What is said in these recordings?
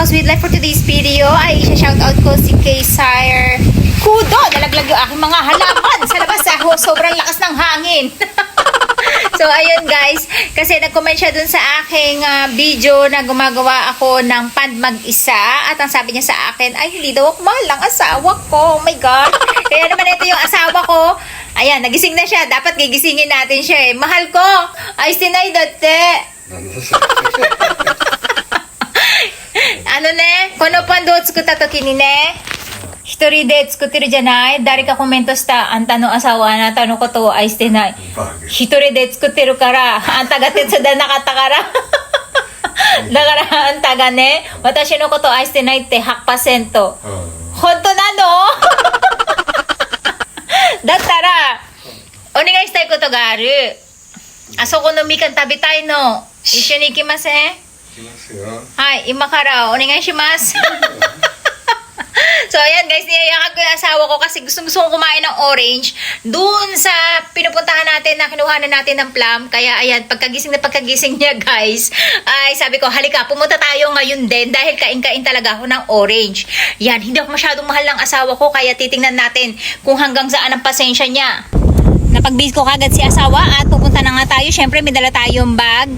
ka-sweet life for today's video ay isa-shoutout ko si Sire Kudo. Nalaglag yung aking mga halaman sa labas sa sobrang lakas ng hangin. so, ayun guys. Kasi nag-comment siya dun sa aking ah, video na gumagawa ako ng pan mag-isa. At ang sabi niya sa akin, ay hindi daw ako mahal ang asawa ko. Oh my God. Kaya naman ito yung asawa ko. Ayan, nagising na siya. Dapat gigisingin natin siya eh. Mahal ko. Ay, sinay dati. のね、このパンドを作った時にね、一人で作ってるじゃない？誰かコメントした。あんたの朝はあなたのことを愛してない。一人で作ってるから、あんたが手伝わなかったから。だからあんたがね、私のことを愛してないって100%。本当なの？だったら、お願いしたいことがある。あそこのみかん食べたいの。一緒に行きません？いきますよ Hi, ima ka raw. O nga shimasu. so, ayan guys, niyayakag ko yung asawa ko kasi gusto gusto kong kumain ng orange doon sa pinupuntahan natin na kinuhanan natin ng plum. Kaya ayan, pagkagising na pagkagising niya guys, ay sabi ko, halika, pumunta tayo ngayon din dahil kain-kain talaga ako ng orange. Yan, hindi ako masyadong mahal ng asawa ko kaya titingnan natin kung hanggang saan ang pasensya niya. Napag-base ko kagad si asawa at pupunta na nga tayo. Siyempre, may dala tayong bag.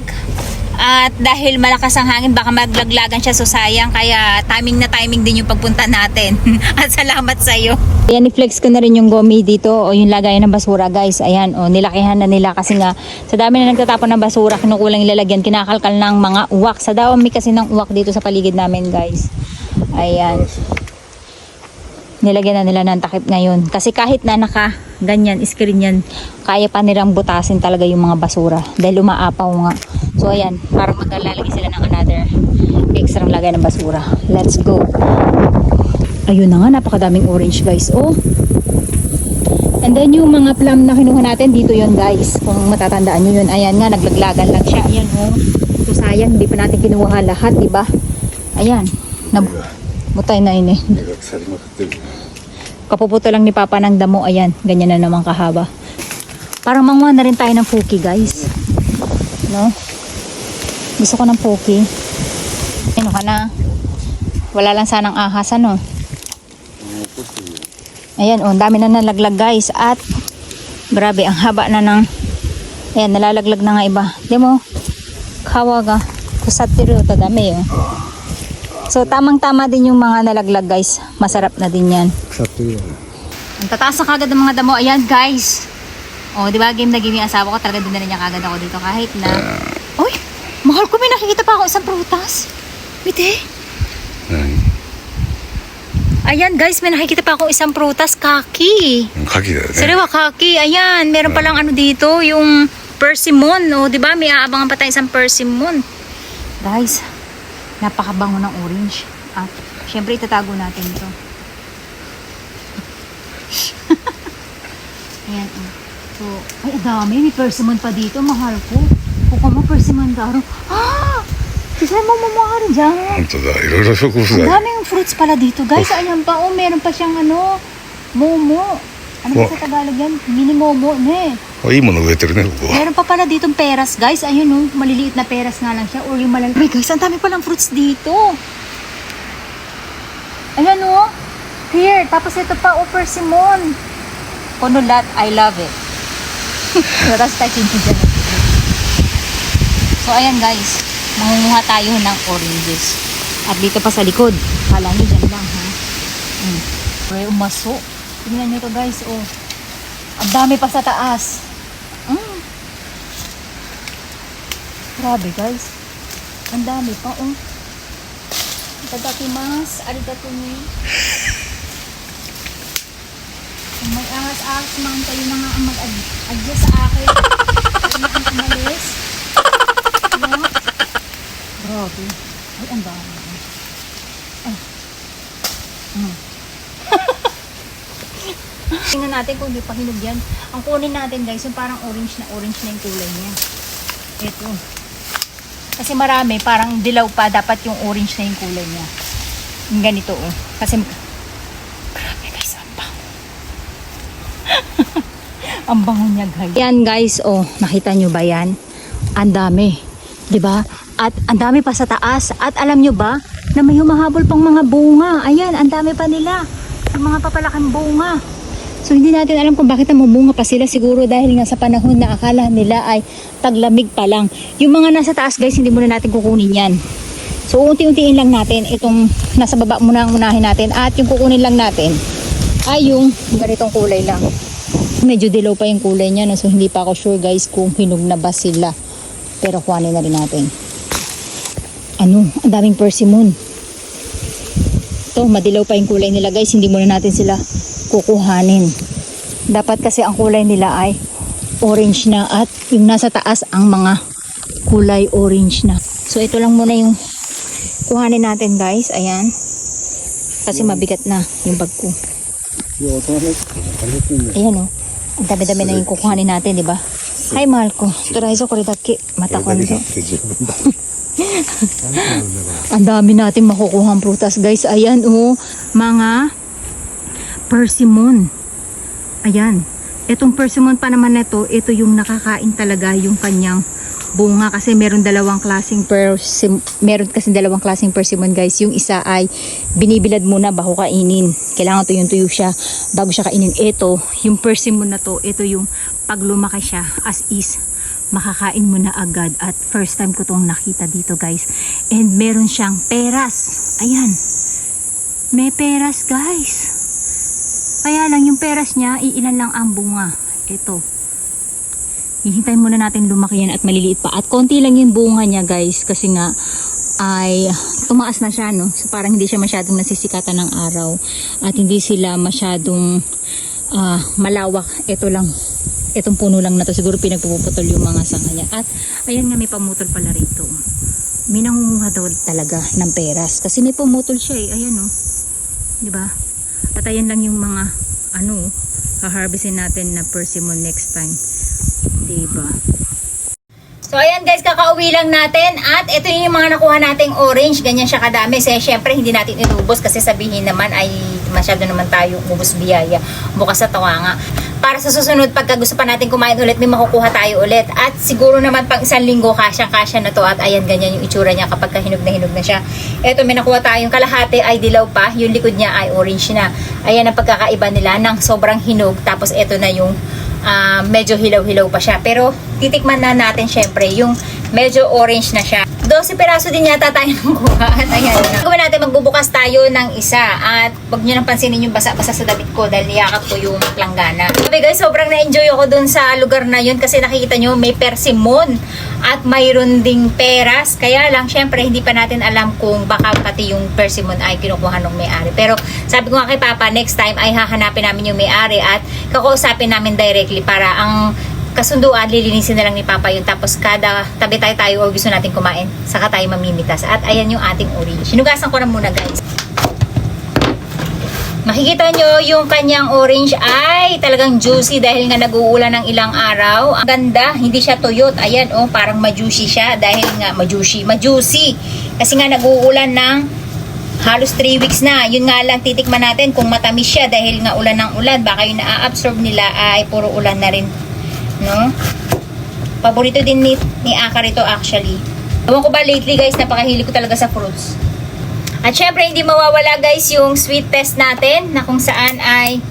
at dahil malakas ang hangin, baka maglaglagan siya so sayang. Kaya timing na timing din yung pagpunta natin. At salamat sa iyo. Ayan, i-flex ko na rin yung gomi dito o yung lagayan ng basura guys. Ayan, o nilakihan na nila kasi nga sa dami na nagtatapon ng basura, kinukulang ilalagyan, kinakalkal ng mga uwak. Sa dami kasi ng uwak dito sa paligid namin guys. Ayan. Nilagyan na nila ng takip ngayon. Kasi kahit na naka ganyan, screen yan, kaya pa nilang butasin talaga yung mga basura. Dahil umaapaw nga. So ayan, para maglalagay sila ng another extra lagay ng basura. Let's go. Ayun na nga, napakadaming orange guys. Oh. And then yung mga plum na kinuha natin, dito yon guys. Kung matatandaan nyo yun, ayan nga, naglaglagan lang siya. Ayan oh. So sayang, hindi pa natin kinuha lahat, di ba? Ayan. Nab Butay na ini. Kapuputo lang ni Papa ng damo. Ayan, ganyan na naman kahaba. Parang manguha na rin tayo ng puki guys. No? Gusto ko ng puki. Ano ka na? Wala lang sanang ahas ano. Ayan, oh, dami na nalaglag guys. At grabe, ang haba na ng Ayan, nalalaglag na nga iba. Demo, kawaga. Kusat tiro, tadami. Oh. So tamang-tama din yung mga nalaglag guys. Masarap na din yan. Sakto yun. Ang tataas na kagad ng mga damo. Ayan guys. O, oh, di ba game na game yung asawa ko. Talaga din na niya kagad ako dito kahit na... Uy! Mahal ko, may nakikita pa ako isang prutas. Bite? Ay. Ayan guys, may nakikita pa ako isang prutas. Kaki. Kaki da. Sariwa, kaki. Ayan, meron palang ano dito. Yung persimmon. O, di ba? May aabangan pa tayo isang persimmon. Guys, Napakabango ng orange. Ah, syempre itatago natin ito. Ayan. Oh. So, ay, dami. May persimmon pa dito. Mahal ko. Kung mo persimmon daro. Ah! Kasi mo mamahal ano dyan. Ito da. Ilalo sa kusa. Ang daming fruits pala dito. Guys, Oof. ayan pa. Oh, meron pa siyang ano, momo. Ano ba sa Tagalog yan? Mini momo. Ne. O, oh, yung manuweter na. Oh. Meron pa pala ditong peras, guys. Ayun, oh, maliliit na peras nga lang siya. Or yung malal... Ay, guys, ang dami palang fruits dito. Ayan, oh. Here. Tapos ito pa, oh, persimmon. Konulat, I love it. Tapos tayo dyan. So, ayan, guys. Mangunguha tayo ng oranges. At dito pa sa likod. Kala nyo dyan lang, ha? Hmm. Pero umaso. Tingnan nyo to, guys, oh. Ang dami pa sa taas. Grabe guys. Ang dami pa oh. Itadakimasu. Arigato ni. Kung may angas-angas man kayo na nga ang mag-adjust sa akin. Ako na ang umalis. Ano? Grabe. Ay, ang dami. Ay. Mm. Tingnan natin kung hindi pa hinog yan. Ang kunin natin guys, yung parang orange na orange na yung kulay niya. Ito. Kasi marami, parang dilaw pa, dapat yung orange na yung kulay niya. Yung ganito oh. Kasi, grabe guys, ang bango. ang bango niya guys. Yan guys, oh, nakita nyo ba yan? Ang dami. ba? At ang dami pa sa taas. At alam nyo ba, na may humahabol pang mga bunga. Ayan, ang dami pa nila. Yung mga papalaking bunga. So hindi natin alam kung bakit namumunga pa sila siguro dahil nga sa panahon na akala nila ay taglamig pa lang. Yung mga nasa taas guys, hindi muna natin kukunin yan. So unti-untiin lang natin itong nasa baba muna ang unahin natin at yung kukunin lang natin ay yung ganitong kulay lang. Medyo dilaw pa yung kulay niya no? so hindi pa ako sure guys kung hinog na ba sila. Pero kuhanin na rin natin. Ano, ang daming persimmon. Ito, madilaw pa yung kulay nila guys, hindi muna natin sila kukuhanin. Dapat kasi ang kulay nila ay orange na at yung nasa taas ang mga kulay orange na. So ito lang muna yung kuhanin natin guys. Ayan. Kasi mabigat na yung bag ko. Ayan o. Ang dami-dami na yung kukuhanin natin, di ba? Hi, ko. Turaiso ko rin mata ko. Ang dami natin makukuhang prutas, guys. Ayan, oh. Mga persimmon. Ayan. Itong persimmon pa naman na ito, yung nakakain talaga yung kanyang bunga kasi meron dalawang klaseng persim meron kasi dalawang klaseng persimmon guys. Yung isa ay binibilad muna bago kainin. Kailangan tuyong tuyo siya bago siya kainin. Ito yung persimmon na to ito yung pag lumaki siya. As is makakain mo na agad. At first time ko tong nakita dito guys. And meron siyang peras. Ayan. May peras guys kaya lang yung peras niya iilan lang ang bunga. Ito. Hihintayin muna natin lumaki yan at maliliit pa. At konti lang yung bunga niya guys. Kasi nga ay tumaas na siya no? So parang hindi siya masyadong nasisikatan ng araw. At hindi sila masyadong ah, malawak. Ito lang. Itong puno lang na to. Siguro pinagpuputol yung mga sanga niya. At ayan nga may pamutol pala rito. May nangunguha daw talaga ng peras. Kasi may pumutol siya eh. Ayan no di ba at ayan lang yung mga ano haharvestin natin na persimmon next time. Diba? So ayan guys, kakauwi lang natin. At ito yung mga nakuha nating orange, ganyan siya kadami. Kasi syempre hindi natin inubos kasi sabihin naman ay masyado naman tayo ubos biyaya. Bukas sa tawanga. Para sa susunod, pagka gusto pa natin kumain ulit, may makukuha tayo ulit. At siguro naman pang isang linggo, kasyang-kasya na to. At ayan, ganyan yung itsura niya kapag ka hinog na hinog na siya. Ito, may nakuha tayong kalahati ay dilaw pa. Yung likod niya ay orange na. Ayan ang pagkakaiba nila ng sobrang hinog. Tapos ito na yung ah, medyo hilaw-hilaw pa siya. Pero titikman na natin syempre yung medyo orange na siya. 12 peraso din yata tayo ng kuha. At ayan na. Gawin natin, magbubukas tayo ng isa. At wag nyo nang pansinin yung basa-basa sa damit ko dahil niyakap ko yung planggana. Sabi guys, sobrang na-enjoy ako dun sa lugar na yun kasi nakikita nyo may persimmon at mayroon ding peras. Kaya lang, syempre, hindi pa natin alam kung baka pati yung persimmon ay kinukuha ng may-ari. Pero sabi ko nga kay Papa, next time ay hahanapin namin yung may-ari at kakausapin namin directly para ang kasunduan, lilinisin na lang ni Papa yun. Tapos kada tabi tayo tayo o gusto natin kumain, saka tayo mamimitas. At ayan yung ating orange. Sinugasan ko na muna guys. Makikita nyo yung kanyang orange ay talagang juicy dahil nga nag-uulan ng ilang araw. Ang ganda, hindi siya tuyot. Ayan, oh, parang majuicy siya dahil nga majuicy, majuicy. Kasi nga nag-uulan ng halos 3 weeks na. Yun nga lang titikman natin kung matamis siya dahil nga ulan ng ulan. Baka yung na-absorb nila ay puro ulan na rin. No? Paborito din ni, ni Akar ito actually. Ewan ko ba lately guys, napakahili ko talaga sa fruits. At syempre, hindi mawawala guys yung sweet test natin na kung saan ay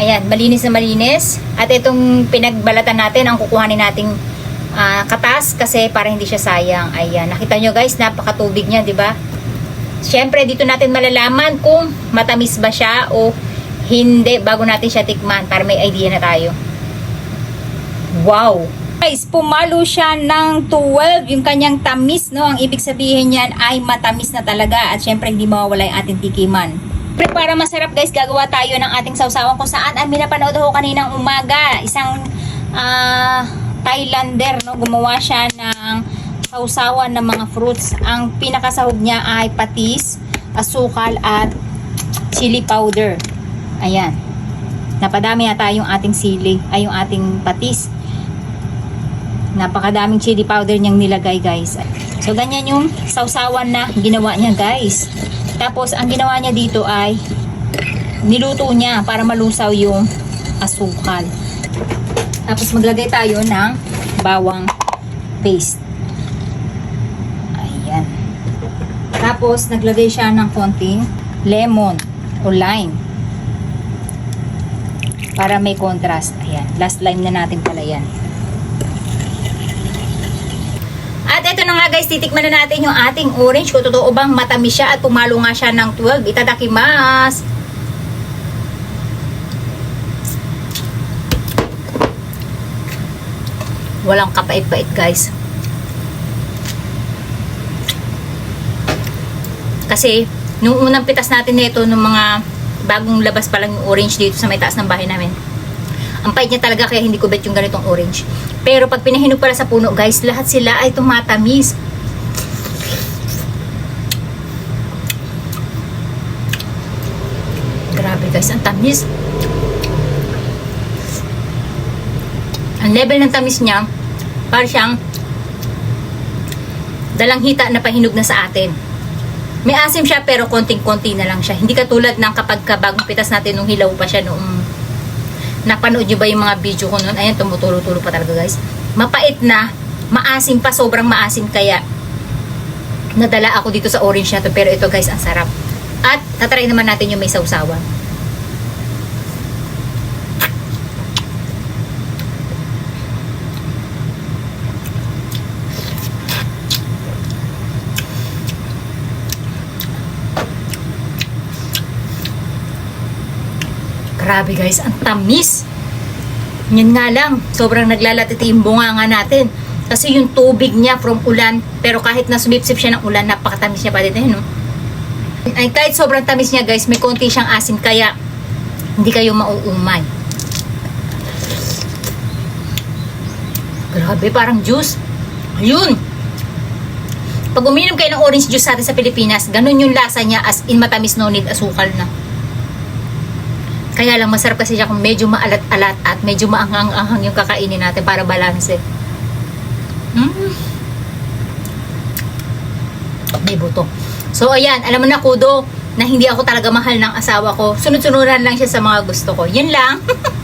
ayan, malinis na malinis. At itong pinagbalatan natin, ang kukuhanin nating ah, katas kasi para hindi siya sayang. Ayan, nakita nyo guys, napakatubig niya, di ba? Syempre, dito natin malalaman kung matamis ba siya o hindi bago natin siya tikman para may idea na tayo. Wow! Guys, pumalo siya ng 12 yung kanyang tamis, no? Ang ibig sabihin niyan ay matamis na talaga at syempre hindi mawawala yung ating tikiman. Pero para masarap guys, gagawa tayo ng ating sausawan kung saan ay minapanood ako kaninang umaga. Isang ah, Thailander, no? Gumawa siya ng sausawan ng mga fruits. Ang pinakasahog niya ay patis, asukal at chili powder. Ayan. Napadami yata yung ating sili, ay yung ating patis. Napakadaming chili powder niyang nilagay guys. So ganyan yung sausawan na ginawa niya guys. Tapos ang ginawa niya dito ay niluto niya para malusaw yung asukal. Tapos maglagay tayo ng bawang paste. Ayan. Tapos, naglagay siya ng konting lemon o lime. Para may contrast. Ayan. Last lime na natin pala yan. At ito na nga guys, titikman na natin yung ating orange. Kung totoo bang matamis siya at pumalo nga siya ng 12. Itadakimasu! Walang kapait-pait guys. Kasi, nung unang pitas natin nito, nung mga bagong labas pa lang yung orange dito sa may taas ng bahay namin, ang pait niya talaga kaya hindi ko bet yung ganitong orange. Pero pag pinahinog pala sa puno, guys, lahat sila ay tumatamis. Grabe guys, ang tamis. Ang level ng tamis niya, para siyang dalang hita na pahinog na sa atin. May asim siya pero konting-konti na lang siya. Hindi katulad ng kapag ka bagong pitas natin nung hilaw pa siya noong napanood nyo ba yung mga video ko noon? Ayan, tumutulo-tulo pa talaga guys. Mapait na, maasim pa, sobrang maasim kaya nadala ako dito sa orange na to. Pero ito guys, ang sarap. At tatry naman natin yung may sausawan. Grabe guys, ang tamis. Yan nga lang, sobrang naglalatiti yung bunganga natin. Kasi yung tubig niya from ulan, pero kahit na sumipsip siya ng ulan, napakatamis niya pa din. Ayun, no? Ay, kahit sobrang tamis niya guys, may konti siyang asin, kaya hindi kayo mauumay. Grabe, parang juice. Ayun. Pag uminom kayo ng orange juice sa atin sa Pilipinas, ganun yung lasa niya as in matamis no need asukal na. Kaya lang masarap kasi siya kung medyo maalat-alat at medyo maanghang-anghang yung kakainin natin para balanse. Mm. May buto. So ayan, alam mo na kudo na hindi ako talaga mahal ng asawa ko. Sunod-sunuran lang siya sa mga gusto ko. Yun lang.